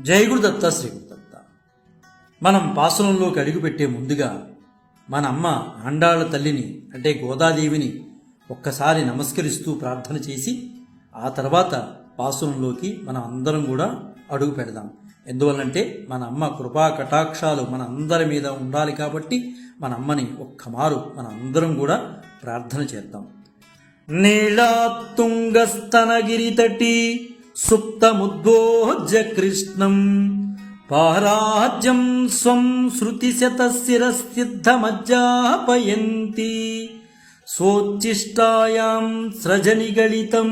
జై గురుదత్త శ్రీ గురుదత్త మనం పాసనంలోకి అడుగుపెట్టే ముందుగా మన అమ్మ ఆండాళ్ళ తల్లిని అంటే గోదాదేవిని ఒక్కసారి నమస్కరిస్తూ ప్రార్థన చేసి ఆ తర్వాత పాసనంలోకి మనం అందరం కూడా అడుగు పెడదాం. ఎందువల్లంటే మన అమ్మ కృపా కటాక్షాలు మన అందరి మీద ఉండాలి కాబట్టి మన అమ్మని ఒక్క మారు మన అందరం కూడా ప్రార్థన చేద్దాం. నీళాతుంగస్తనగిరితటి సుప్తముద్బోజ్య కృష్ణం పారాజ్యం స్వం శృతిశతశిరసిద్ధమజ్జాపయంతి సోచ్చిష్టాయాం సృజనిగళితం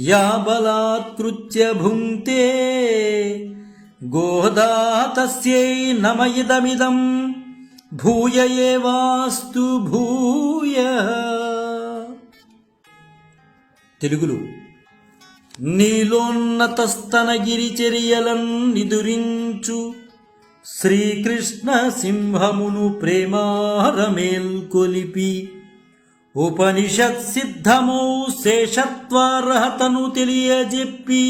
యా బలాత్కృత్య భుంక్తే గోదా తస్యై నమ ఇదమిదం భూయ ఏవాస్తు భూయ తెలుగులో నీలోన్నతస్తనగిరి చర్యలన్ నిదురించు శ్రీకృష్ణ సింహమును ప్రేమారమేల్కొలిపి. ఉపనిషత్ సిద్ధము శేషత్వార్హతను తెలియజెప్పి.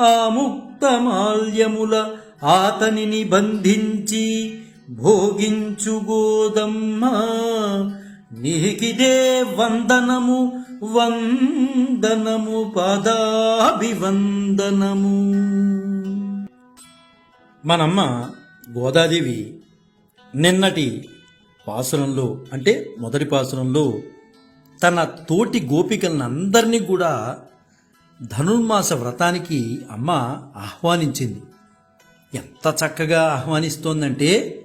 ఆ ముక్తమాల్యముల ఆతనిని బంధించి భోగించు గోదమ్మ. నీకిదే వందనము వందనము పాదాభివందనము. మనమ్మ గోదాదేవి నిన్నటి పాసురంలో అంటే మొదటి పాసురంలో తన తోటి గోపికలందరినీ కూడా ధనుర్మాస వ్రతానికి అమ్మ ఆహ్వానించింది. ఎంత చక్కగా ఆహ్వానిస్తోందంటే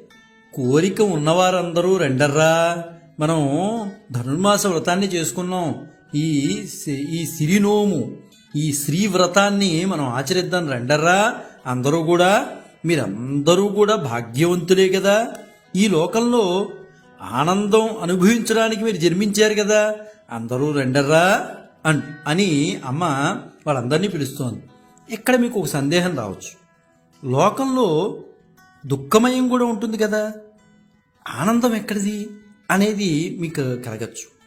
కోరిక ఉన్నవారందరూ రెండర్రా మనం ధనుర్మాస వ్రతాన్ని చేసుకున్నాం ఈ సి- ఈ సిరినోము ఈ శ్రీ వ్రతాన్ని మనం ఆచరిద్దాం రెండర్రా. అందరూ కూడా మీరందరూ కూడా భాగ్యవంతులే కదా. ఈ లోకంలో ఆనందం అనుభవించడానికి మీరు జన్మించారు కదా. అందరూ రెండర్రా. అన్ అని అమ్మ వాళ్ళందరినీ పిలుస్తోంది. ఇక్కడ మీకు ఒక సందేహం రావచ్చు. లోకంలో దుఃఖమయం కూడా ఉంటుంది కదా. ఆనందం ఎక్కడిది అనేది మీకు కలగచ్చు.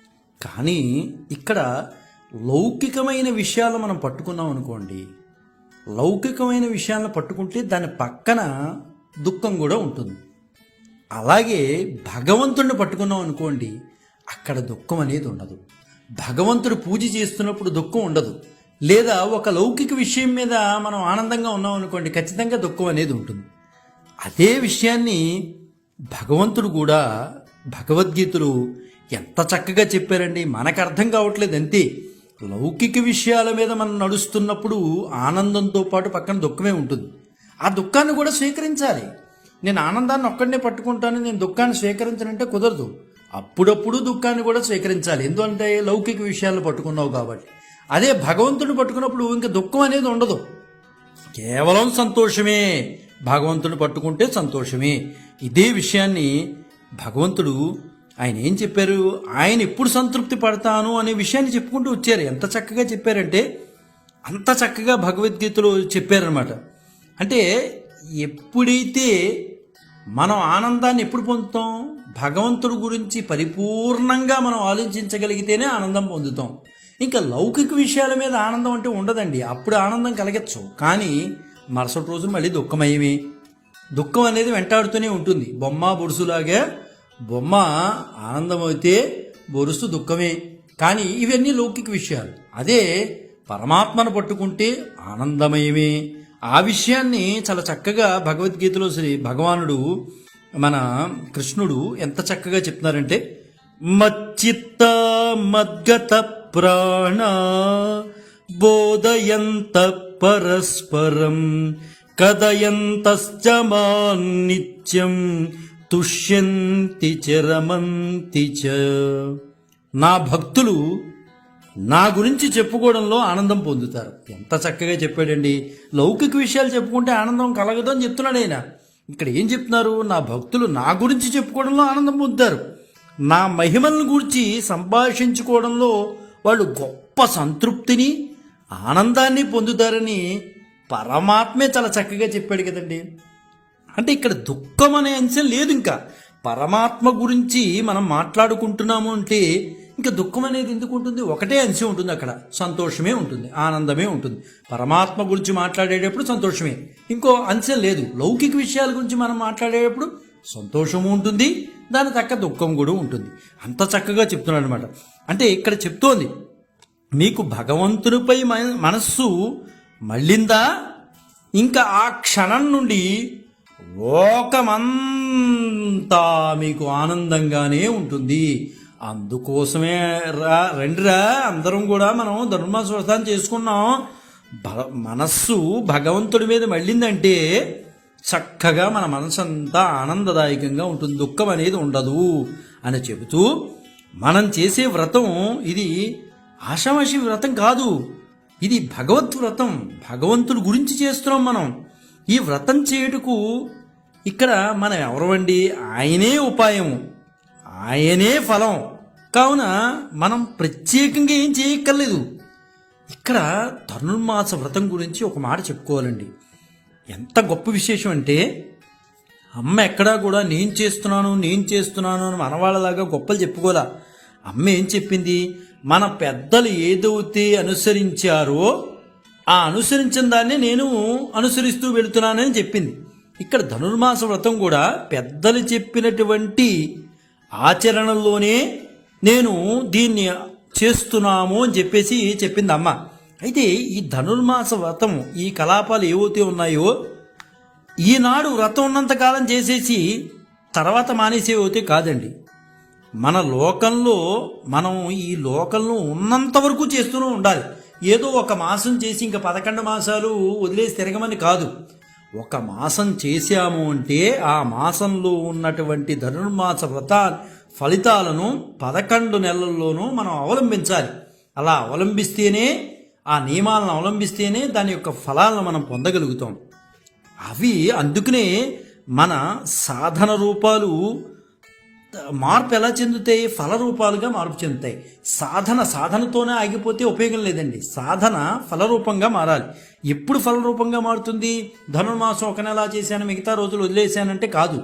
కానీ ఇక్కడ లౌకికమైన విషయాలు మనం పట్టుకున్నాం అనుకోండి లౌకికమైన విషయాలను పట్టుకుంటే దాని పక్కన దుఃఖం కూడా ఉంటుంది. అలాగే భగవంతుడిని పట్టుకున్నాం అనుకోండి అక్కడ దుఃఖం అనేది ఉండదు. భగవంతుడు పూజ చేస్తున్నప్పుడు దుఃఖం ఉండదు. లేదా ఒక లౌకిక విషయం మీద మనం ఆనందంగా ఉన్నాం అనుకోండి ఖచ్చితంగా దుఃఖం అనేది ఉంటుంది. అదే విషయాన్ని భగవంతుడు కూడా భగవద్గీతలు ఎంత చక్కగా చెప్పారండి. మనకు అర్థం కావట్లేదు అంతే. లౌకిక విషయాల మీద మనం నడుస్తున్నప్పుడు ఆనందంతో పాటు పక్కన దుఃఖమే ఉంటుంది. ఆ దుఃఖాన్ని కూడా స్వీకరించాలి. నేను ఆనందాన్ని ఒక్కడనే పట్టుకుంటాను నేను దుఃఖాన్ని స్వీకరించనంటే కుదరదు. అప్పుడప్పుడు దుఃఖాన్ని కూడా స్వీకరించాలి. ఎందుకంటే లౌకిక విషయాలు పట్టుకున్నావు కాబట్టి. అదే భగవంతుని పట్టుకున్నప్పుడు ఇంకా దుఃఖం అనేది ఉండదు. కేవలం సంతోషమే. భగవంతుని పట్టుకుంటే సంతోషమే. ఇదే విషయాన్ని భగవంతుడు ఆయన ఏం చెప్పారు? ఆయన ఎప్పుడు సంతృప్తి పడతాను అనే విషయాన్ని చెప్పుకుంటూ వచ్చారు. ఎంత చక్కగా చెప్పారంటే అంత చక్కగా భగవద్గీతలో చెప్పారనమాట అంటే ఎప్పుడైతే మనం ఆనందాన్ని ఎప్పుడు పొందుతాం? భగవంతుడి గురించి పరిపూర్ణంగా మనం ఆలోచించగలిగితేనే ఆనందం పొందుతాం. ఇంకా లౌకిక విషయాల మీద ఆనందం అంటే ఉండదండి. అప్పుడు ఆనందం కలగచ్చు. కానీ మరుసటి రోజు మళ్ళీ దుఃఖమయమే. దుఃఖం అనేది వెంటాడుతూనే ఉంటుంది. బొమ్మ బొరుసులాగా బొమ్మ ఆనందం అయితే బొరుసు దుఃఖమే. కానీ ఇవన్నీ లౌకిక విషయాలు. అదే పరమాత్మను పట్టుకుంటే ఆనందమయమే. ఆ విషయాన్ని చాలా చక్కగా భగవద్గీతలో శ్రీ భగవానుడు మన కృష్ణుడు ఎంత చక్కగా చెప్తున్నారంటే మచ్చిత్త మద్గత ప్రాణ బోధయంత పరస్పరం కథయంతశ్చమాన్నిత్యం నిత్యం తుష్యంతి చరమంతి చ. నా భక్తులు నా గురించి చెప్పుకోవడంలో ఆనందం పొందుతారు. ఎంత చక్కగా చెప్పాడండి. లౌకిక విషయాలు చెప్పుకుంటే ఆనందం కలగదు అని చెప్తున్నాడు ఆయన. ఇక్కడ ఏం చెప్తున్నారు? నా భక్తులు నా గురించి చెప్పుకోవడంలో ఆనందం పొందుతారు. నా మహిమలను గురించి సంభాషించుకోవడంలో వాళ్ళు గొప్ప సంతృప్తిని ఆనందాన్ని పొందుతారని పరమాత్మే చాలా చక్కగా చెప్పాడు కదండి. అంటే ఇక్కడ దుఃఖం అనే అంశం లేదు ఇంకా. పరమాత్మ గురించి మనం మాట్లాడుకుంటున్నాము అంటే ఇంకా దుఃఖం అనేది ఎందుకు ఉంటుంది? ఒకటే అంశం ఉంటుంది అక్కడ. సంతోషమే ఉంటుంది ఆనందమే ఉంటుంది. పరమాత్మ గురించి మాట్లాడేటప్పుడు సంతోషమే. ఇంకో అంశం లేదు. లౌకిక విషయాల గురించి మనం మాట్లాడేటప్పుడు సంతోషము ఉంటుంది దాని తక్క దుఃఖం కూడా ఉంటుంది. అంత చక్కగా చెప్తున్నాడు అనమాట అంటే ఇక్కడ చెప్తోంది మీకు భగవంతునిపై మన- మనస్సు మళ్ళిందా? ఇంకా ఆ క్షణం నుండి లోకమంతా మీకు ఆనందంగానే ఉంటుంది. అందుకోసమే రా రండిరా అందరం కూడా మనం ధనుర్మాస వ్రతాన్ని చేసుకున్నాం. భ- మనస్సు భగవంతుడి మీద మళ్ళిందంటే చక్కగా మన మనసు అంతా ఆనందదాయకంగా ఉంటుంది దుఃఖం అనేది ఉండదు అని చెబుతూ మనం చేసే వ్రతం ఇది ఆషామాషి వ్రతం కాదు. ఇది భగవత్ వ్రతం. భగవంతుడి గురించి చేస్తున్నాం మనం. ఈ వ్రతం చేయుటకు ఇక్కడ మనం ఎవరవండి? ఆయనే ఉపాయం ఆయనే ఫలం. కావున మనం ప్రత్యేకంగా ఏం చేయక్కర్లేదు. ఇక్కడ ధనుర్మాస వ్రతం గురించి ఒక మాట చెప్పుకోవాలండి. ఎంత గొప్ప విశేషం అంటే అమ్మ ఎక్కడా కూడా నేను చేస్తున్నాను నేను చేస్తున్నాను అని మనవాళ్ళలాగా గొప్పలు చెప్పుకోలే అమ్మ ఏం చెప్పింది? మన పెద్దలు ఏదైతే అనుసరించారో ఆ అనుసరించిన దాన్ని నేను అనుసరిస్తూ వెళుతున్నానని చెప్పింది. ఇక్కడ ధనుర్మాస వ్రతం కూడా పెద్దలు చెప్పినటువంటి ఆచరణలోనే నేను దీన్ని చేస్తున్నాము అని చెప్పేసి చెప్పింది అమ్మ. అయితే ఈ ధనుర్మాస వ్రతం ఈ కలాపాలు ఏవైతే ఉన్నాయో ఈనాడు వ్రతం ఉన్నంతకాలం చేసేసి తర్వాత మానేసేవైతే కాదండి. మన లోకంలో మనం ఈ లోకంలో ఉన్నంత వరకు చేస్తూనే ఉండాలి. ఏదో ఒక మాసం చేసి ఇంకా పదకొండు మాసాలు వదిలేసి తిరగమని కాదు. ఒక మాసం చేశాము అంటే ఆ మాసంలో ఉన్నటువంటి ధనుర్మాస వ్రత ఫలితాలను పదకొండు నెలల్లోనూ మనం అవలంబించాలి. అలా అవలంబిస్తేనే ఆ నియమాలను అవలంబిస్తేనే దాని యొక్క ఫలాలను మనం పొందగలుగుతాం. అవి అందుకనే మన సాధన రూపాలు మార్పు ఎలా చెందుతాయి? ఫల రూపాలుగా మార్పు చెందుతాయి. సాధన సాధనతోనే ఆగిపోతే ఉపయోగం లేదండి. సాధన ఫలరూపంగా మారాలి. ఎప్పుడు ఫలరూపంగా మారుతుంది? ధనుర్మాసం ఒక నెల చేశాను మిగతా రోజులు వదిలేశానంటే కాదు.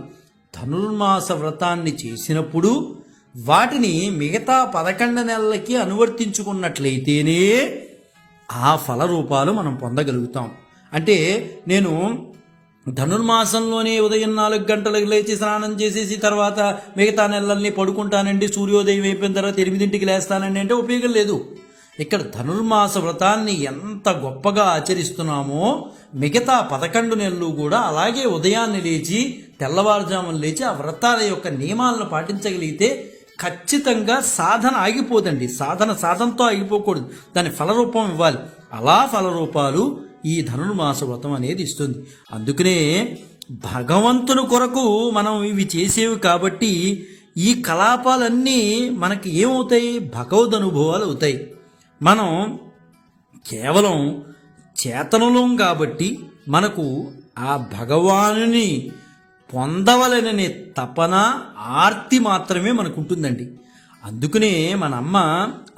ధనుర్మాస వ్రతాన్ని చేసినప్పుడు వాటిని మిగతా పదకొండు నెలలకి అనువర్తించుకున్నట్లయితేనే ఆ ఫల రూపాలు మనం పొందగలుగుతాం. అంటే నేను ధనుర్మాసంలోనే ఉదయం నాలుగు గంటలకు లేచి స్నానం చేసేసి తర్వాత మిగతా నెలల్ని పడుకుంటానండి. సూర్యోదయం అయిపోయిన తర్వాత ఎనిమిదింటికి లేస్తానండి అంటే ఉపయోగం లేదు. ఇక్కడ ధనుర్మాస వ్రతాన్ని ఎంత గొప్పగా ఆచరిస్తున్నామో మిగతా పదకొండు నెలలు కూడా అలాగే ఉదయాన్నే లేచి తెల్లవారుజామున లేచి ఆ వ్రతాల యొక్క నియమాలను పాటించగలిగితే ఖచ్చితంగా సాధన ఆగిపోదండి. సాధన సాధనతో ఆగిపోకూడదు. దాని ఫలరూపం ఇవ్వాలి. అలా ఫలరూపాలు ఈ ధనుర్మాస వ్రతం అనేది ఇస్తుంది. అందుకనే భగవంతుని కొరకు మనం ఇవి చేసేవి కాబట్టి ఈ కలాపాలన్నీ మనకి ఏమవుతాయి? భగవద్ అనుభవాలు అవుతాయి. మనం కేవలం చేతనులం కాబట్టి మనకు ఆ భగవానుని పొందవలననే తపన ఆర్తి మాత్రమే మనకు ఉంటుందండి. అందుకనే మన అమ్మ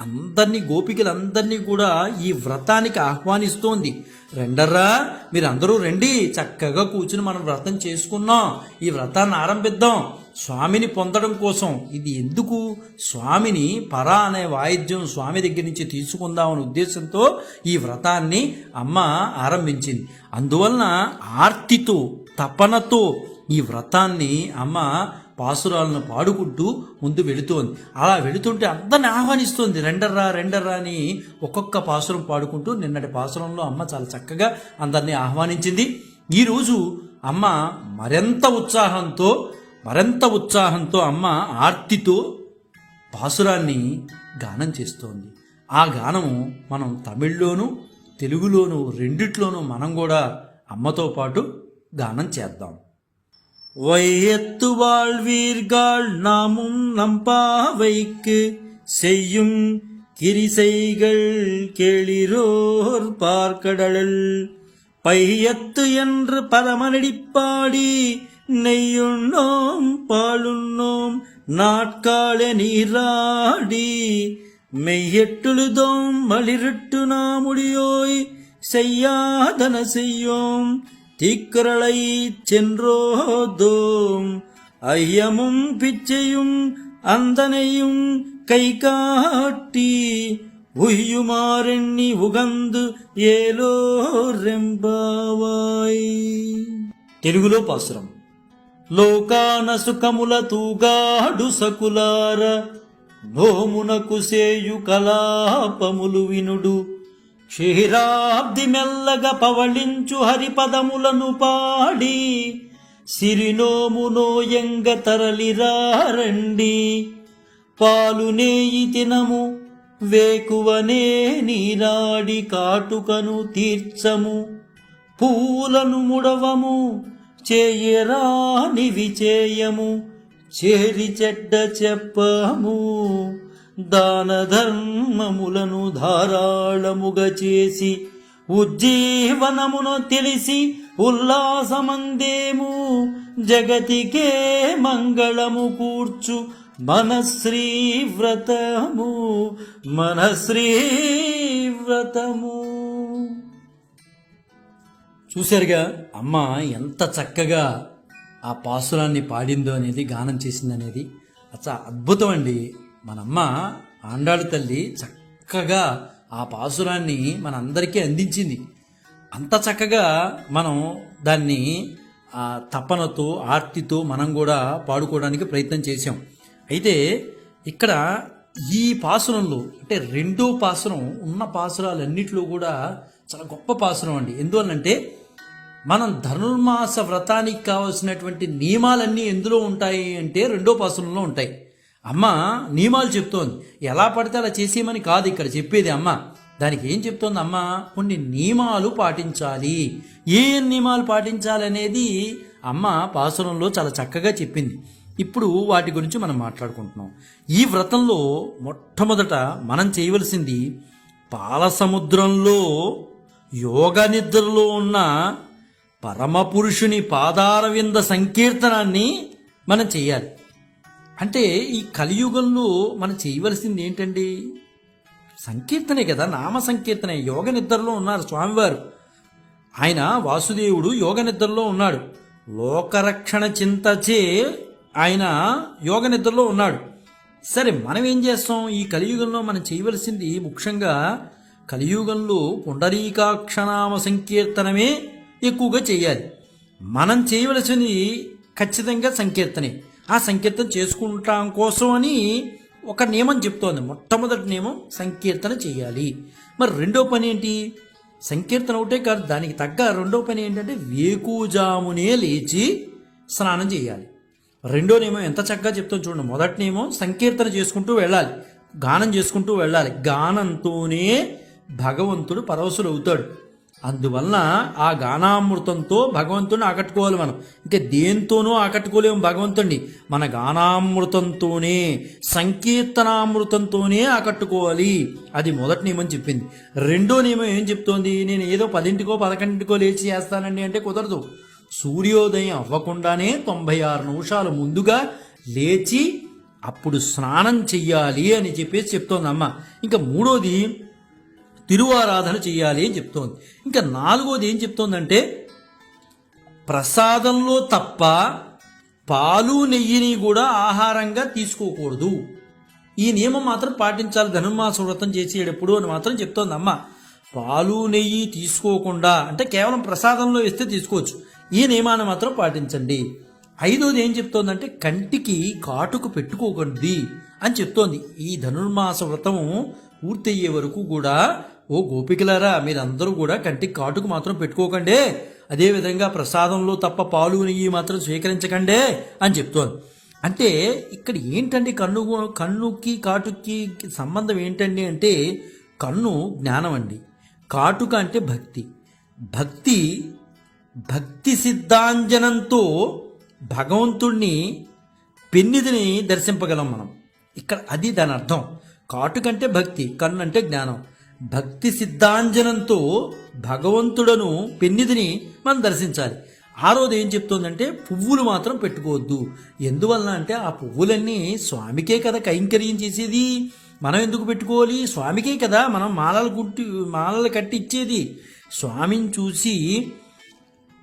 అందరినీ గోపికలందరినీ కూడా ఈ వ్రతానికి ఆహ్వానిస్తోంది. రెండర్రా మీరందరూ రండి చక్కగా కూర్చుని మనం వ్రతం చేసుకున్నాం ఈ వ్రతాన్ని ఆరంభిద్దాం. స్వామిని పొందడం కోసం. ఇది ఎందుకు? స్వామిని పరా అనే వాయిద్యం స్వామి దగ్గర నుంచి తీసుకుందామనే ఉద్దేశంతో ఈ వ్రతాన్ని అమ్మ ఆరంభించింది. అందువలన ఆర్తితో తపనతో ఈ వ్రతాన్ని అమ్మ పాసురాలను పాడుకుంటూ ముందు వెళుతోంది. అలా వెళుతుంటే అందరిని ఆహ్వానిస్తోంది. రెండర్రా రెండర్రా అని ఒక్కొక్క పాసురం పాడుకుంటూ నిన్నటి పాసురంలో అమ్మ చాలా చక్కగా అందరినీ ఆహ్వానించింది. ఈరోజు అమ్మ మరింత ఉత్సాహంతో మరింత ఉత్సాహంతో అమ్మ ఆర్తితో పాసురాన్ని గానం చేస్తోంది. ఆ గానము మనం తమిళ్ళోను తెలుగులోను రెండిట్లోనూ మనం కూడా అమ్మతో పాటు గానం చేద్దాం. வையத்து வாழ்வீர்கள் நாமும் நம்பாவைக்கு செய்யும் கிரிசைகள் கேளிரோர் பார்க்கடல் பையத்து என்று பரமனடிப்பாடி நெய்யுண்ணோம் பாலுண்ணோம் நாட்கால நீராடி. மெய்யெட்டுழுதோம் மலிருட்டு நாமுடியோய் செய்யாதன செய்யோம். தீக்குறளை சென்றோதோம் ஐயமும் பிச்சையும் அந்தனையும் కైకాట్టి ఉయ్యుమారెన్ని ఉగందు ఏలో రెంబావాయ్ తెలుగులో పాసురం లోకాన సుఖముల తూగాడు సకులార నోమునకు సేయు కలాపములు వినుడు క్షీరాబ్ది మెల్లగా పవళించు హరిపదములను పాడి సిరినోము నోయంగ తరలిరారండి పాలునేయి తినము వేకువనే నీరాడి కాటుకను తీర్చము పూలను ముడవము చేయరానివి చేయము చేరి చెడ్డ చెప్పము. దాన ధర్మములను ధారాళముగ చేసి ఉజ్జీవనమును తెలిసి ఉల్లాసమందేము జగతికే మంగళము కూర్చు మనశ్రీ వ్రతము మనశ్రీ వ్రతము. చూశారుగా అమ్మ ఎంత చక్కగా ఆ పాసురాన్ని పాడిందో అనేది గానం చేసిందనేది. అచ్చా అద్భుతం అండి. మన అమ్మ తల్లి చక్కగా ఆ పాసురాన్ని మనందరికీ అందించింది. అంత చక్కగా మనం దాన్ని తపనతో ఆర్తితో మనం కూడా పాడుకోవడానికి ప్రయత్నం చేశాం. అయితే ఇక్కడ ఈ పాసురంలో అంటే రెండో పాసురం ఉన్న పాసురాలన్నిటిలో కూడా చాలా గొప్ప పాసురం అండి. ఎందువల్లంటే మనం ధనుర్మాస వ్రతానికి కావాల్సినటువంటి నియమాలన్నీ ఎందులో ఉంటాయి అంటే రెండో పాసురంలో ఉంటాయి. అమ్మ నియమాలు చెప్తోంది. ఎలా పడితే అలా చేసేయమని కాదు ఇక్కడ చెప్పేది అమ్మ. దానికి ఏం చెప్తోంది అమ్మ? కొన్ని నియమాలు పాటించాలి. ఏ నియమాలు పాటించాలనేది అమ్మ పాసురంలో చాలా చక్కగా చెప్పింది. ఇప్పుడు వాటి గురించి మనం మాట్లాడుకుంటున్నాం. ఈ వ్రతంలో మొట్టమొదట మనం చేయవలసింది పాలసముద్రంలో యోగ నిద్రలో ఉన్న పరమపురుషుని పాదారవింద సంకీర్తనాన్ని మనం చేయాలి. అంటే ఈ కలియుగంలో మనం చేయవలసింది ఏంటండి? సంకీర్తనే కదా నామ సంకీర్తనే. యోగ నిద్రలో ఉన్నారు స్వామివారు. ఆయన వాసుదేవుడు యోగ నిద్రలో ఉన్నాడు. లోకరక్షణ చింతచే ఆయన యోగ నిద్రలో ఉన్నాడు. సరే మనం ఏం చేస్తాం? ఈ కలియుగంలో మనం చేయవలసింది ముఖ్యంగా కలియుగంలో పుండరీకాక్షనామ సంకీర్తనమే ఎక్కువగా చేయాలి. మనం చేయవలసింది ఖచ్చితంగా సంకీర్తనే. ఆ సంకీర్తన చేసుకుంటాం కోసం అని ఒక నియమం చెప్తోంది. మొట్టమొదటి నియమం సంకీర్తన చేయాలి. మరి రెండో పని ఏంటి? సంకీర్తన ఒకటే కాదు దానికి తగ్గ రెండో పని ఏంటంటే వేకుజామునే లేచి స్నానం చేయాలి. రెండో నియమం ఎంత చక్కగా చెప్తాం చూడండి. మొదటి నియమం సంకీర్తన చేసుకుంటూ వెళ్ళాలి. గానం చేసుకుంటూ వెళ్ళాలి. గానంతోనే భగవంతుడు పరవశులు అవుతాడు అందువలన ఆ గానామృతంతో భగవంతుని ఆకట్టుకోవాలి మనం. ఇంకా దేంతోనూ ఆకట్టుకోలేము భగవంతుణ్ణి. మన గానామృతంతోనే సంకీర్తనామృతంతోనే ఆకట్టుకోవాలి. అది మొదటి నియమం చెప్పింది. రెండో నియమం ఏం చెప్తోంది? నేను ఏదో పదింటికో పదకొండింటికో లేచి చేస్తానండి అంటే కుదరదు. సూర్యోదయం అవ్వకుండానే తొంభై ఆరు నిమిషాలు ముందుగా లేచి అప్పుడు స్నానం చెయ్యాలి అని చెప్పేసి చెప్తోందమ్మ. ఇంకా మూడోది తిరువారాధన చెయ్యాలి అని చెప్తోంది. ఇంకా నాలుగోది ఏం చెప్తోందంటే ప్రసాదంలో తప్ప పాలు నెయ్యిని కూడా ఆహారంగా తీసుకోకూడదు. ఈ నియమం మాత్రం పాటించాలి. ధనుర్మాస వ్రతం చేసేటప్పుడు అని మాత్రం చెప్తోంది అమ్మ. పాలు నెయ్యి తీసుకోకుండా అంటే కేవలం ప్రసాదంలో ఇస్తే తీసుకోవచ్చు. ఈ నియమాన్ని మాత్రం పాటించండి. ఐదోది ఏం చెప్తోందంటే కంటికి కాటుకు పెట్టుకోకండి అని చెప్తోంది. ఈ ధనుర్మాస వ్రతం పూర్తయ్యే వరకు కూడా ఓ గోపికలారా మీరందరూ కూడా కంటికి కాటుకు మాత్రం పెట్టుకోకండి. అదేవిధంగా ప్రసాదంలో తప్ప పాలు నెయ్యి మాత్రం స్వీకరించకండి అని చెప్తోంది. అంటే ఇక్కడ ఏంటండి కన్ను కన్నుకి కాటుకి సంబంధం ఏంటండి అంటే కన్ను జ్ఞానం అండి. కాటుక అంటే భక్తి. భక్తి భక్తి సిద్ధాంజనంతో భగవంతుణ్ణి పెన్నిదిని దర్శింపగలం మనం. ఇక్కడ అది దాని అర్థం. కాటుకంటే భక్తి కన్ను అంటే జ్ఞానం. భక్తి సిద్ధాంజనంతో భగవంతుడను పెన్నిదిని మనం దర్శించాలి. ఆ రోజు ఏం చెప్తోందంటే పువ్వులు మాత్రం పెట్టుకోవద్దు. ఎందువలన అంటే ఆ పువ్వులన్నీ స్వామికే కదా కైంకర్యం చేసేది. మనం ఎందుకు పెట్టుకోవాలి? స్వామికే కదా మనం మాలలు కుట్టి మాలలు కట్టిచ్చేది స్వామిని చూసి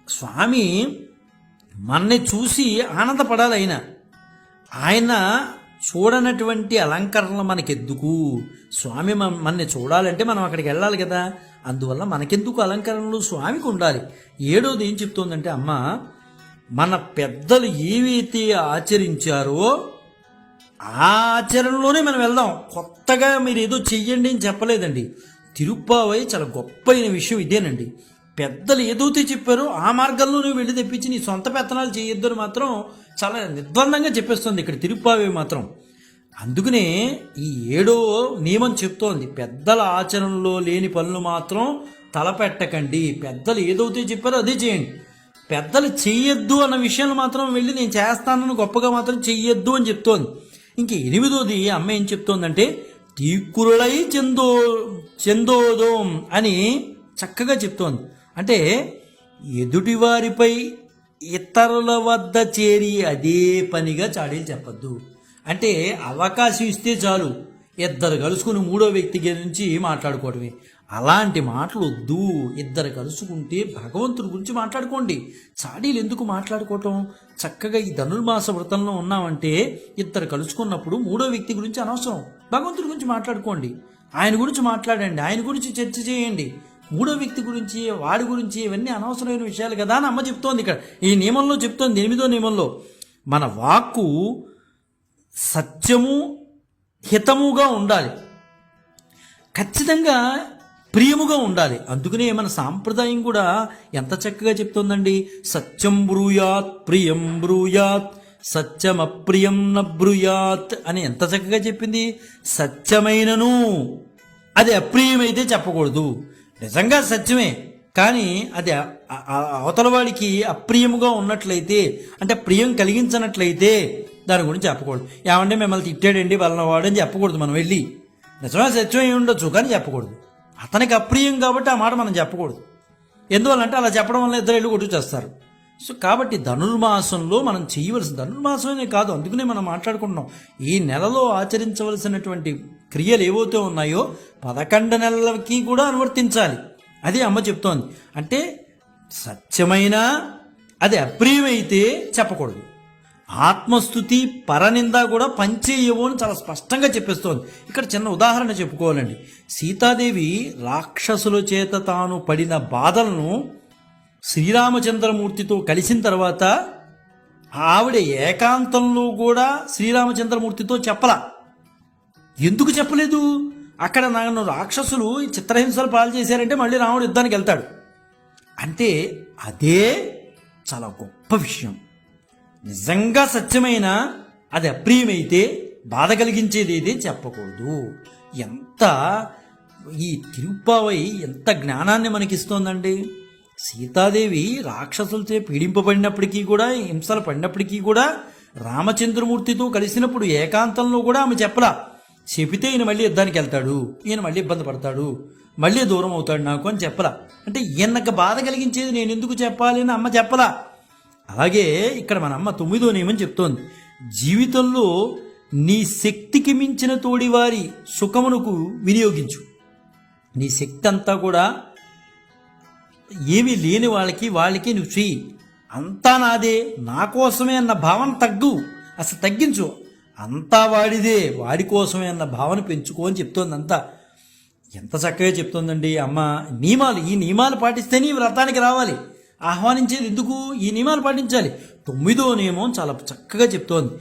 స్వామి మనని చూసి ఆనందపడాలి ఆయన. ఆయన చూడనటువంటి అలంకరణలు మనకెందుకు? స్వామి మనని చూడాలంటే మనం అక్కడికి వెళ్ళాలి కదా. అందువల్ల మనకెందుకు అలంకరణలు? స్వామికి ఉండాలి. ఏడోది ఏం చెప్తోందంటే అమ్మ మన పెద్దలు ఏవైతే ఆచరించారో ఆ ఆచరణలోనే మనం వెళ్దాం. కొత్తగా మీరు ఏదో చెయ్యండి అని చెప్పలేదండి. తిరుప్పావై చాలా గొప్పైన విషయం ఇదేనండి. పెద్దలు ఏదైతే చెప్పారో ఆ మార్గంలోనే వెళ్ళి తెప్పించి నీ సొంత పెత్తనాలు చేయొద్దు అని మాత్రం చాలా నిర్బంధంగా చెప్పేస్తుంది ఇక్కడ తిరుప్పావై మాత్రం. అందుకనే ఈ ఏడో నియమం చెప్తోంది. పెద్దల ఆచరణలో లేని పనులు మాత్రం తలపెట్టకండి. పెద్దలు ఏదైతే చెప్పారో అదే చేయండి. పెద్దలు చెయ్యొద్దు అన్న విషయాలు మాత్రం వెళ్ళి నేను చేస్తానని గొప్పగా మాత్రం చెయ్యొద్దు అని చెప్తోంది. ఇంక ఎనిమిదోది అమ్మ ఏం చెప్తోందంటే తీకురులై చెందో చెందోదోం అని చక్కగా చెప్తోంది. అంటే ఎదుటివారిపై ఇతరుల వద్ద చేరి అదే పనిగా చాడీలు చెప్పద్దు. అంటే అవకాశం ఇస్తే చాలు. ఇద్దరు కలుసుకుని మూడో వ్యక్తి గురించి మాట్లాడుకోవడమే అలాంటి మాటలు వద్దు. ఇద్దరు కలుసుకుంటే భగవంతుడి గురించి మాట్లాడుకోండి. చాడీలు ఎందుకు మాట్లాడుకోవటం? చక్కగా ఈ ధనుర్మాస వ్రతంలో ఉన్నామంటే ఇద్దరు కలుసుకున్నప్పుడు మూడో వ్యక్తి గురించి అనవసరం. భగవంతుడి గురించి మాట్లాడుకోండి. ఆయన గురించి మాట్లాడండి. ఆయన గురించి చర్చ చేయండి. మూడో వ్యక్తి గురించి వాడి గురించి ఇవన్నీ అనవసరమైన విషయాలు కదా అని అమ్మ చెప్తోంది ఇక్కడ. ఈ నియమంలో చెప్తోంది ఎనిమిదో నియమంలో. మన వాక్కు సత్యము హితముగా ఉండాలి. ఖచ్చితంగా ప్రియముగా ఉండాలి. అందుకనే మన సాంప్రదాయం కూడా ఎంత చక్కగా చెప్తోందండి. సత్యం బ్రూయాత్ ప్రియం బ్రూయాత్ సత్యం అప్రియం నబ్రూయాత్ అని ఎంత చక్కగా చెప్పింది? సత్యమైనను. అది అప్రియమైతే చెప్పకూడదు. నిజంగా సత్యమే. కానీ అది అ- అవతల వాడికి అప్రియముగా ఉన్నట్లయితే అంటే ప్రియం కలిగించనట్లయితే దాని గురించి చెప్పకూడదు. ఏమంటే మిమ్మల్ని తిట్టాడండి వలన వాడని చెప్పకూడదు మనం వెళ్ళి. నిజమే సత్యం అయి ఉండొచ్చు కానీ చెప్పకూడదు. అతనికి అప్రియం కాబట్టి ఆ మాట మనం చెప్పకూడదు. ఎందువల్లంటే అలా చెప్పడం వల్ల ఇద్దరు వెళ్ళి కొట్టు చేస్తారు. సో కాబట్టి ధనుర్మాసంలో మనం చేయవలసిన ధనుర్మాసమే కాదు అందుకనే మనం మాట్లాడుకుంటున్నాం. ఈ నెలలో ఆచరించవలసినటువంటి క్రియలు ఏవైతే ఉన్నాయో పదకొండు నెలలకి కూడా అనువర్తించాలి. అది అమ్మ చెప్తోంది. అంటే సత్యమైన అది అప్రియమైతే చెప్పకూడదు. ఆత్మస్థుతి పరనింద కూడా పంచేయవు అని చాలా స్పష్టంగా చెప్పేస్తోంది. ఇక్కడ చిన్న ఉదాహరణ చెప్పుకోవాలండి. సీతాదేవి రాక్షసుల చేత తాను పడిన బాధలను శ్రీరామచంద్రమూర్తితో కలిసిన తర్వాత ఆవిడ ఏకాంతంలో కూడా శ్రీరామచంద్రమూర్తితో చెప్పలా. ఎందుకు చెప్పలేదు? అక్కడ నన్ను రాక్షసులు ఈ చిత్రహింసలు పాలు చేశారంటే మళ్ళీ రాముడు యుద్ధానికి వెళ్తాడు. అంటే అదే చాలా గొప్ప విషయం. నిజంగా సత్యమైన అది అప్రియమైతే బాధ కలిగించేది ఏది చెప్పకూడదు. ఎంత ఈ తిరుప్పావై ఎంత జ్ఞానాన్ని మనకిస్తోందండి. సీతాదేవి రాక్షసులచే పీడింపబడినప్పటికీ కూడా హింసలు పడినప్పటికీ కూడా రామచంద్రమూర్తితో కలిసినప్పుడు ఏకాంతంలో కూడా ఆమె చెప్పలా చెబితే ఈయన మళ్ళీ యుద్ధానికి వెళ్తాడు ఈయన మళ్ళీ ఇబ్బంది పడతాడు మళ్ళీ దూరం అవుతాడు నాకు అని చెప్పలా. అంటే ఈయనకు బాధ కలిగించేది నేను ఎందుకు చెప్పాలి అని అమ్మ చెప్పలా. అలాగే ఇక్కడ మన అమ్మ తొమ్మిదో నియమం చెప్తోంది. జీవితంలో నీ శక్తికి మించిన తోడివారి సుఖమునకు వినియోగించు. నీ శక్తి అంతా కూడా ఏమీ లేని వాళ్ళకి వాళ్ళకి నువ్వు చెయ్యి. అంతా నాదే నా కోసమే అన్న భావన తగ్గు. అసలు తగ్గించు. అంతా వాడిదే వాడి కోసమే అన్న భావన పెంచుకో అని చెప్తోంది అంతా. ఎంత చక్కగా చెప్తోందండి అమ్మ. నియమాలు ఈ నియమాలు పాటిస్తేనే ఈ వ్రతానికి రావాలి. ఆహ్వానించేది ఎందుకు? ఈ నియమాలు పాటించాలి. తొమ్మిదో నియమం చాలా చక్కగా చెప్తోంది.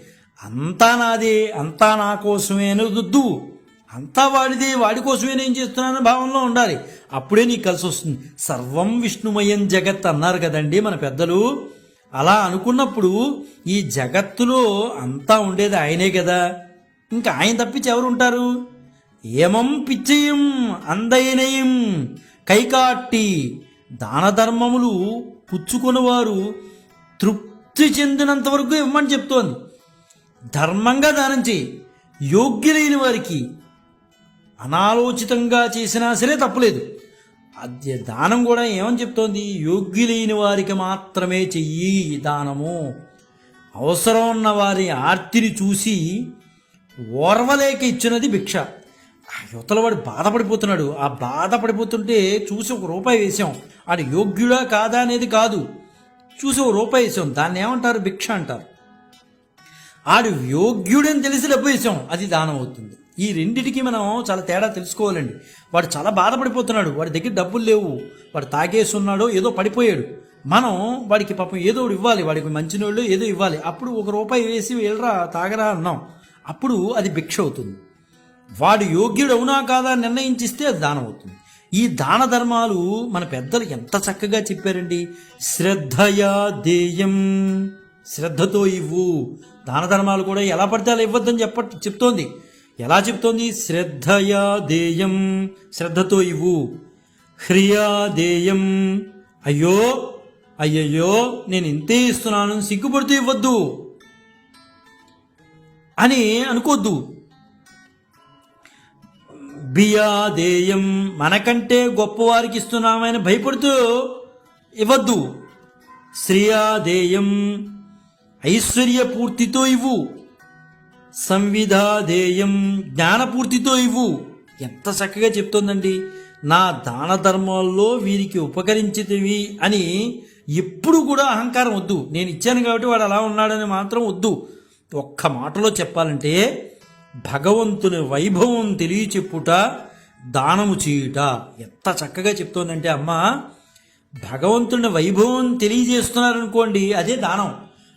అంతా నాదే అంతా నా కోసమే వద్దు. అంతా వాడిదే వాడి కోసమే నేను చేస్తున్నానని భావంలో ఉండాలి. అప్పుడే నీకు కలిసి వస్తుంది. సర్వం విష్ణుమయం జగత్ అన్నారు కదండి మన పెద్దలు. అలా అనుకున్నప్పుడు ఈ జగత్తులో అంతా ఉండేది ఆయనే కదా. ఇంకా ఆయన తప్పించి ఎవరు ఉంటారు? ఏమం పిచ్చయం అందయనయం కైకాట్టి దాన ధర్మములు పుచ్చుకొనివారు తృప్తి చెందినంత వరకు ఇవ్వమని చెప్తోంది. ధర్మంగా దానం చేయి. యోగ్యులైన వారికి అనాలోచితంగా చేసినా సరే తప్పలేదు. అది దానం కూడా ఏమని చెప్తోంది? యోగ్యులైన వారికి మాత్రమే చెయ్యి ఈ దానము. అవసరం ఉన్న వారి ఆర్తిని చూసి ఓర్వలేక ఇచ్చినది భిక్ష. ఆ వాడు బాధపడిపోతున్నాడు. ఆ బాధపడిపోతుంటే చూసి ఒక రూపాయి వేసాం ఆడు యోగ్యుడా కాదా అనేది కాదు. చూసి ఒక రూపాయి వేసాం దాన్ని ఏమంటారు? భిక్ష అంటారు. ఆడు యోగ్యుడని తెలిసి డబ్బు వేసాం అది దానం అవుతుంది. ఈ రెండిటికి మనం చాలా తేడా తెలుసుకోవాలండి. వాడు చాలా బాధపడిపోతున్నాడు. వాడి దగ్గర డబ్బులు లేవు. వాడు తాగేసి ఉన్నాడో ఏదో పడిపోయాడు. మనం వాడికి పాపం ఏదో ఒకటి ఇవ్వాలి. వాడికి మంచినోళ్ళు ఏదో ఇవ్వాలి. అప్పుడు ఒక రూపాయి వేసి వెళ్ళరా తాగరా అన్నాం. అప్పుడు అది భిక్ష అవుతుంది. వాడు యోగ్యుడు అవునా కాదా నిర్ణయించిస్తే అది దానం అవుతుంది. ఈ దాన ధర్మాలు మన పెద్దలు ఎంత చక్కగా చెప్పారండి? శ్రద్ధయా దేయం శ్రద్ధతో ఇవ్వు. దాన ధర్మాలు కూడా ఎలా పడితే అలా ఇవ్వద్దని చెప్ప చెప్తోంది. ఎలా చెప్తోంది? శ్రద్ధయా దేయం శ్రద్ధతో ఇవ్వు. హ్రియా దేయం అయ్యో అయ్యయ్యో నేను ఇంతే ఇస్తున్నాను సిగ్గుపడుతూ ఇవ్వద్దు అని అనుకోద్దు. బియాదేయం. మనకంటే గొప్పవారికి ఇస్తున్నామని భయపడుతూ ఇవ్వద్దు. శ్రియాదేయం. ఐశ్వర్య పూర్తితో ఇవ్వు. సంవిధాదేయం. జ్ఞానపూర్తితో ఇవ్వు. ఎంత చక్కగా చెప్తోందండి. నా దాన ధర్మాల్లో వీరికి ఉపకరించితివి అని ఎప్పుడు కూడా అహంకారం వద్దు. నేను ఇచ్చాను కాబట్టి వాడు అలా ఉన్నాడని మాత్రం వద్దు. ఒక్క మాటలో చెప్పాలంటే భగవంతుని వైభవం తెలియచెప్పుట దానము చేయుట. ఎంత చక్కగా చెప్తోందంటే అమ్మ భగవంతుని వైభవం తెలియజేస్తున్నారనుకోండి అదే దానం.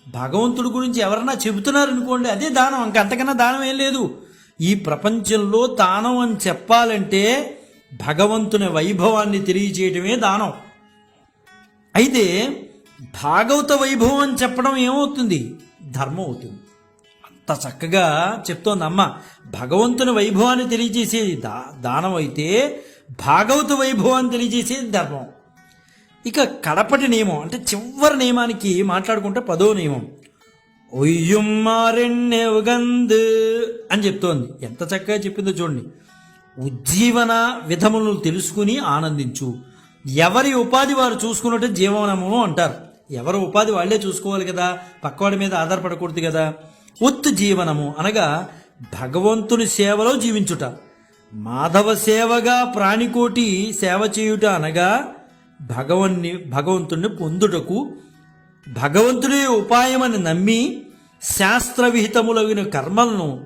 భగవంతుడి గురించి ఎవరన్నా చెబుతున్నారనుకోండి అదే దానం. ఇంక అంతకన్నా దానం ఏం లేదు. ఈ ప్రపంచంలో దానం అని చెప్పాలంటే భగవంతుని వైభవాన్ని తెలియజేయటమే దానం. అయితే భాగవత వైభవం అని చెప్పడం ఏమవుతుంది? ధర్మం అవుతుంది. అంత చక్కగా చెప్తోంది అమ్మ భగవంతుని వైభవాన్ని తెలియజేసేది దా దానం అయితే భాగవత వైభవాన్ని తెలియజేసేది ధర్మం. ఇక కడపటి నియమం అంటే చివరి నియమానికి మాట్లాడుకుంటే పదో నియమం. ఒయ్యుమ్మారెన్నెవగంద్ అని చెప్తోంది. ఎంత చక్కగా చెప్పిందో చూడండి. ఉజ్జీవన విధములను తెలుసుకుని ఆనందించు. ఎవరి ఉపాధి వారు చూసుకున్నట్టు జీవనము అంటారు. ఎవరి ఉపాధి వాళ్ళే చూసుకోవాలి కదా. పక్కవాడి మీద ఆధారపడకూడదు కదా. ఉత్ జీవనము అనగా భగవంతుని సేవలో జీవించుట. మాధవ సేవగా ప్రాణికోటి సేవ చేయుట అనగా భగవన్ని భగవంతుణ్ణి పొందుటకు భగవంతుడే ఉపాయమని నమ్మి శాస్త్రవిహితములైన కర్మలను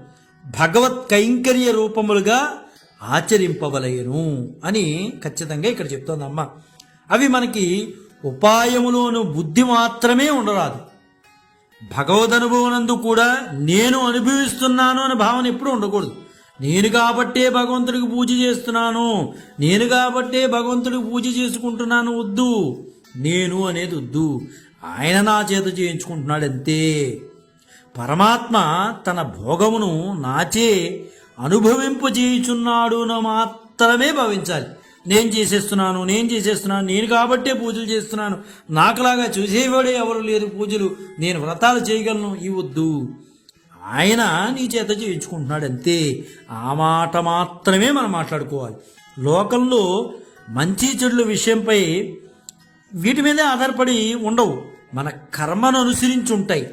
భగవత్ కైంకర్య రూపములుగా ఆచరింపవలయను అని ఖచ్చితంగా ఇక్కడ చెప్తోంది అవి మనకి ఉపాయములోను బుద్ధి మాత్రమే ఉండరాదు. భగవదనుభవనందు కూడా నేను అనుభవిస్తున్నాను అనే భావన ఎప్పుడూ ఉండకూడదు. నేను కాబట్టే భగవంతుడికి పూజ చేస్తున్నాను. నేను కాబట్టే భగవంతుడికి పూజ చేసుకుంటున్నాను వద్దు. నేను అనేది వద్దు. ఆయన నా చేత చేయించుకుంటున్నాడు అంతే. పరమాత్మ తన భోగమును నాచే అనుభవింపజేయుచున్నాడు మాత్రమే భావించాలి. నేను చేసేస్తున్నాను నేను చేసేస్తున్నాను నేను కాబట్టే పూజలు చేస్తున్నాను. నాకులాగా చూసేవాడే ఎవరు లేరు పూజలు. నేను వ్రతాలు చేయగలను ఇవ్వద్దు ఆయన నీ చేత చేయించుకుంటున్నాడు అంతే. ఆ మాట మాత్రమే మనం మాట్లాడుకోవాలి. లోకంలో మంచి చెడుల విషయంపై వీటి మీదే ఆధారపడి ఉండవు. మన కర్మను అనుసరించి ఉంటాయి.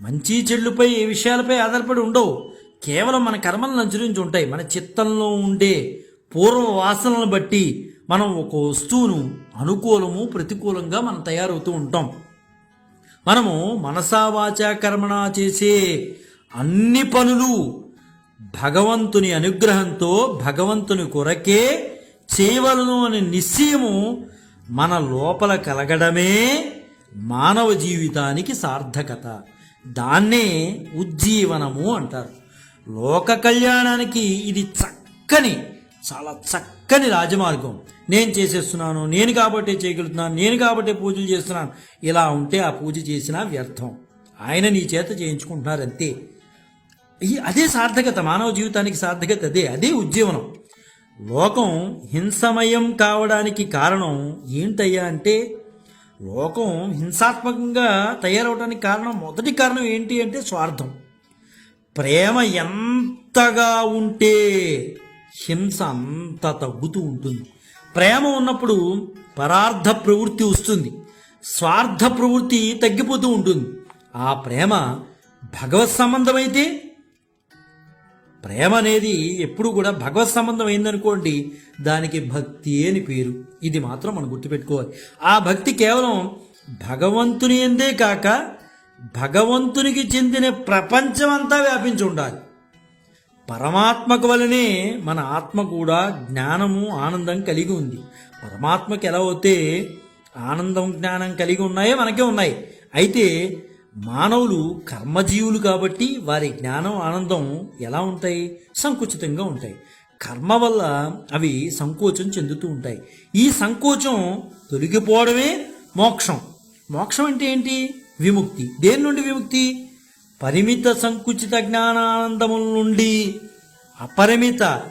మంచి చెడులపై ఏ విషయాలపై ఆధారపడి ఉండవు. కేవలం మన కర్మలను అనుసరించి ఉంటాయి. మన చిత్తంలో ఉండే పూర్వ వాసనలను బట్టి మనం ఒక వస్తువును అనుకూలము ప్రతికూలంగా మనం తయారవుతూ ఉంటాం. మనము మనసా చేసే అన్ని పనులు భగవంతుని అనుగ్రహంతో భగవంతుని కొరకే చేయవలను అనే నిశ్చయము మన లోపల కలగడమే మానవ జీవితానికి సార్థకత. దాన్నే ఉజ్జీవనము అంటారు. లోక కళ్యాణానికి ఇది చక్కని చాలా చక్కని రాజమార్గం. నేను చేసేస్తున్నాను నేను కాబట్టే చేయగలుగుతున్నాను నేను కాబట్టే పూజలు చేస్తున్నాను. ఇలా ఉంటే ఆ పూజ చేసినా వ్యర్థం. ఆయన నీ చేత చేయించుకుంటున్నారు అంతే అదే సార్థకత మానవ జీవితానికి సార్థకత అదే అదే ఉజ్జీవనం. లోకం హింసమయం కావడానికి కారణం ఏంటయ్యా అంటే లోకం హింసాత్మకంగా తయారవడానికి కారణం మొదటి కారణం ఏంటి అంటే స్వార్థం. ప్రేమ ఎంతగా ఉంటే హింస అంతా తగ్గుతూ ఉంటుంది. ప్రేమ ఉన్నప్పుడు పరార్థ ప్రవృత్తి వస్తుంది. స్వార్థ ప్రవృత్తి తగ్గిపోతూ ఉంటుంది. ఆ ప్రేమ భగవత్ సంబంధమైతే ప్రేమ అనేది ఎప్పుడు కూడా భగవత్ సంబంధం అయిందనుకోండి దానికి భక్తి అని పేరు. ఇది మాత్రం మనం గుర్తుపెట్టుకోవాలి. ఆ భక్తి కేవలం భగవంతుని ఎందే కాక భగవంతునికి చెందిన ప్రపంచమంతా వ్యాపించి ఉండాలి. పరమాత్మకు వలనే మన ఆత్మ కూడా జ్ఞానము ఆనందం కలిగి ఉంది. పరమాత్మకి ఎలా అయితే ఆనందం జ్ఞానం కలిగి ఉన్నాయో మనకే ఉన్నాయి. అయితే మానవులు కర్మజీవులు కాబట్టి వారి జ్ఞానం ఆనందం ఎలా ఉంటాయి? సంకుచితంగా ఉంటాయి. కర్మ వల్ల అవి సంకోచం చెందుతూ ఉంటాయి. ఈ సంకోచం తొలగిపోవడమే మోక్షం. మోక్షం అంటే ఏంటి? విముక్తి. దేని నుండి విముక్తి? పరిమిత సంకుచిత జ్ఞానానందముల నుండి అపరిమిత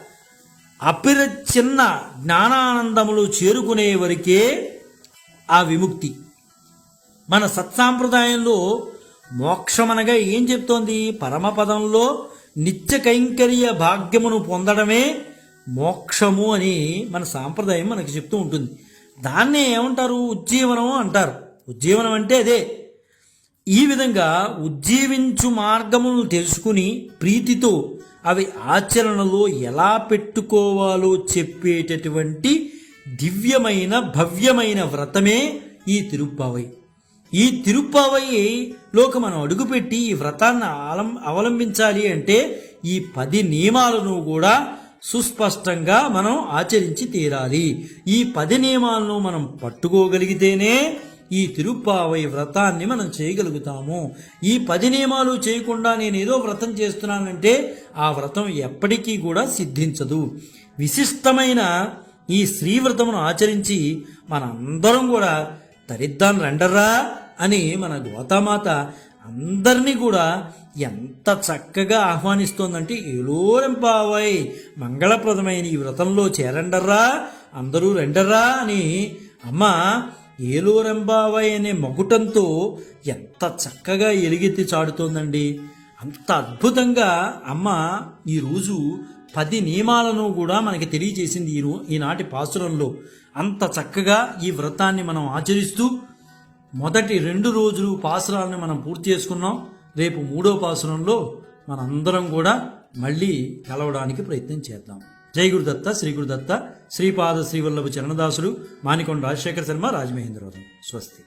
అపిరచిన్న జ్ఞానానందములు చేరుకునే వరకే ఆ విముక్తి. మన సత్సాంప్రదాయంలో మోక్షమనగా ఏం చెప్తోంది? పరమపదంలో నిత్య కైంకర్య భాగ్యమును పొందడమే మోక్షము అని మన సాంప్రదాయం మనకు చెప్తూ ఉంటుంది. దాన్నే ఏమంటారు? ఉజ్జీవనం అంటారు. ఉజ్జీవనం అంటే అదే. ఈ విధంగా ఉజ్జీవించు మార్గమును తెలుసుకుని ప్రీతితో అవి ఆచరణలో ఎలా పెట్టుకోవాలో చెప్పేటటువంటి దివ్యమైన భవ్యమైన వ్రతమే ఈ తిరుప్పావై. ఈ తిరుప్పావైలోకి మనం అడుగుపెట్టి ఈ వ్రతాన్ని ఆలం అవలంబించాలి అంటే ఈ పది నియమాలను కూడా సుస్పష్టంగా మనం ఆచరించి తీరాలి. ఈ పది నియమాలను మనం పట్టుకోగలిగితేనే ఈ తిరుప్పావై వ్రతాన్ని మనం చేయగలుగుతాము. ఈ పది నియమాలు చేయకుండా నేను ఏదో వ్రతం చేస్తున్నానంటే ఆ వ్రతం ఎప్పటికీ కూడా సిద్ధించదు. విశిష్టమైన ఈ శ్రీవ్రతమును ఆచరించి మనందరం కూడా తరిద్దాం రండర్రా అని మన గోతామాత అందరినీ కూడా ఎంత చక్కగా ఆహ్వానిస్తోందంటే ఏలోరింపావై మంగళప్రదమైన ఈ వ్రతంలో చేరండర్రా అందరూ రెండర్రా అని అమ్మ ఏలూరెంబావై అనే మగుటంతో ఎంత చక్కగా ఎలుగెత్తి చాడుతోందండి అంత అద్భుతంగా అమ్మ ఈరోజు పది నియమాలను కూడా మనకి తెలియజేసింది ఈ ఈనాటి పాసురంలో. అంత చక్కగా ఈ వ్రతాన్ని మనం ఆచరిస్తూ మొదటి రెండు రోజులు పాసురాలను మనం పూర్తి చేసుకున్నాం. రేపు మూడో పాసురంలో మనందరం కూడా మళ్ళీ కలవడానికి ప్రయత్నం చేద్దాం. జై గురుదత్త శ్రీ గురుదత్త శ్రీపాద శ్రీవల్లభ చరణదాసులు మానికొండ రాజశేఖర శర్మ రాజమహేంద్రవరం స్వస్తి.